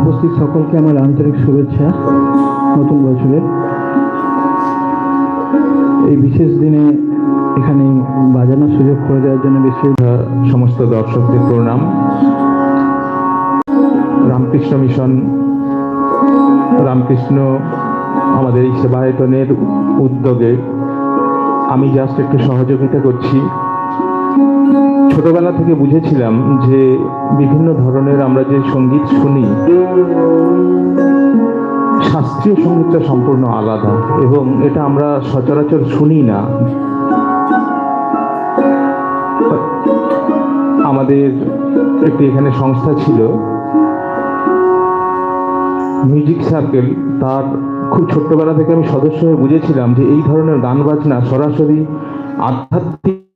উপস্থিত সকলকে আমার আন্তরিক শুভেচ্ছা নতুন বছরের। এই বিশেষ দিনে এখানে বাজানোর সুযোগ করে দেওয়ার জন্য বিশেষ সমস্ত দর্শকদের প্রণাম। রামকৃষ্ণ মিশন, রামকৃষ্ণ আমাদের এই সেবায়তনের উদ্যোগে আমি জাস্ট একটু সহযোগিতা করছি। ছোটবেলা থেকে বুঝেছিলাম যে বিভিন্ন ধরনের আমরা যে সংগীত শুনি, শাস্ত্রীয় সঙ্গীতটা সম্পূর্ণ আলাদা এবং এটা আমরা সচরাচর শুনি না। আমাদের একটি এখানে সংস্থা ছিল মিউজিক সার্কেল তার খুব ছোট্টবেলা থেকে আমি সদস্য হয়ে বুঝেছিলাম যে এই ধরনের গান বাজনা সরাসরি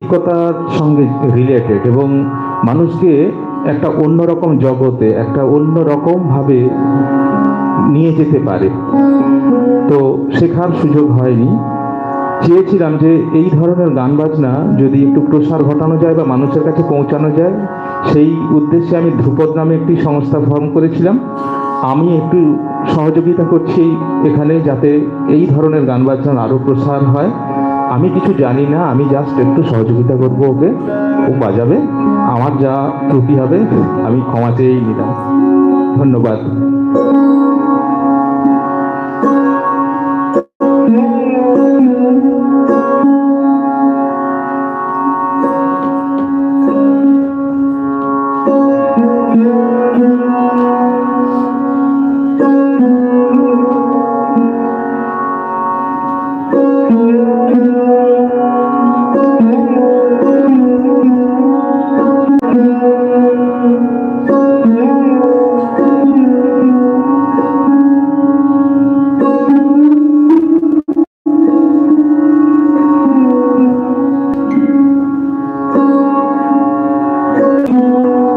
আধ্যাত্মিকতার সঙ্গে রিলেটেড এবং মানুষকে একটা অন্যরকম জগতে, একটা অন্য রকম ভাবে নিয়ে যেতে পারে। তো শেখার সুযোগ হয়নি। চেয়েছিলাম যে এই ধরনের গান বাজনা যদি একটু প্রসার ঘটানো যায় বা মানুষের কাছে পৌঁছানো যায়, সেই উদ্দেশ্যে আমি ধ্রুপদ নামে একটি সংস্থা ফর্ম করেছিলাম। আমি একটু সহযোগিতা করছি এখানে যাতে এই ধরনের গান বাজনার আরও প্রসার হয়। আমি কিছু জানি না, আমি জাস্ট একটু সহযোগিতা করব ওকে। ও বাজাবে, আমার যা ত্রুটি হবে, আমি ক্ষমা চেয়েই নিলাম। ধন্যবাদ। Música